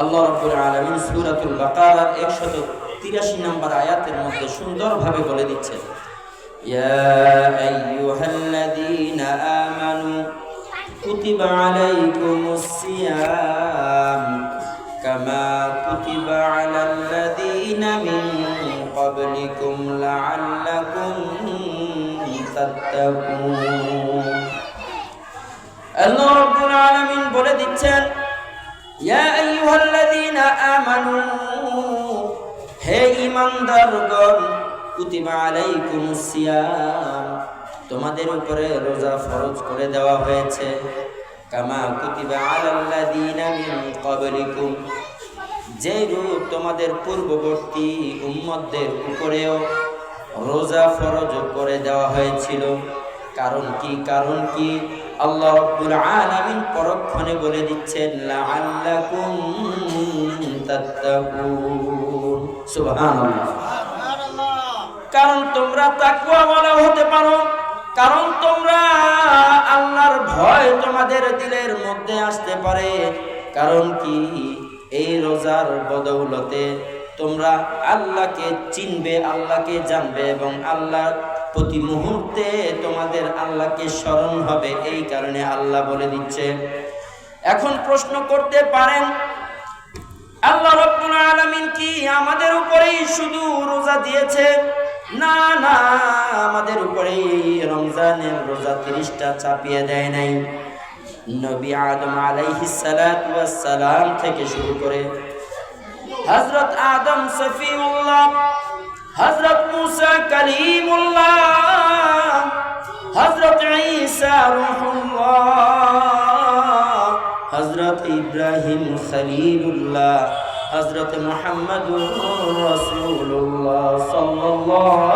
আল্লাহ রাব্বুল আলামিন সূরাতুল বাকারার 183 নম্বর আয়াতের মধ্যে সুন্দরভাবে বলে দিচ্ছেন, ইয়া আইয়ুহাল্লাযীনা আমানু কুতিবা আলাইকুমুস সিয়াম কামা কুতিবা আলাল্লাযীনা মিন ক্বাবলিকুম লাআল্লাকুম তাত্তাকুন। আল্লাহ রাব্বুল আলামিন বলে দিচ্ছেন ইয়া আইয়ুহাল্লাযীনা আমানু, হে ঈমানদারগণ, কুতিবা আলাইকুমুস সিয়াম, তোমাদের উপরে রোজা ফরজ করে দেওয়া হয়েছে। কামা কুতিবা আলাল্লাযীনা মিন ক্বাবলিকুম, যে রূপ তোমাদের পূর্ববর্তী উম্মতদের উপরেও রোজা ফরজ করে দেওয়া হয়েছিল। কারণ কি? কারণ কি? আল্লাহ রাব্বুল আলামিন পরক্ষণে বলে দিচ্ছেন, লাআল্লাকুম তাত্তাকুন। সুবহানাল্লাহ। কারণ তোমরা তাকওয়াওয়ালা হতে পারো। কারণ তোমরা আল্লাহর ভয় তোমাদের দিলের মধ্যে আসতে পারে। কারণ কি? এই রোজার বদৌলতে তোমরা আল্লাহকে চিনবে, আল্লাহকে জানবে এবং আল্লাহর প্রতি মুহূর্তে তোমাদের আল্লাহকে স্মরণ হবে, এই কারণে আল্লাহ বলে দিচ্ছে। এখন প্রশ্ন করতে পারেন, আল্লাহ রব্বুল আলামিন কি আমাদের উপরেই শুধু রোজা দিয়েছে? না না, আমাদের উপরেই রমজানের রোজা তিরিশটা চাপিয়ে দেয় নাই। নবী আদম সালাম থেকে শুরু করে হযরত আদম সফিউল্লাহ, হযরত মুসা কালিমুল্লাহ হযরত ইব্রাহিম খলিলুল্লাহ হজরত মোহাম্মদ রসুল্লাহ সাল্লাল্লাহু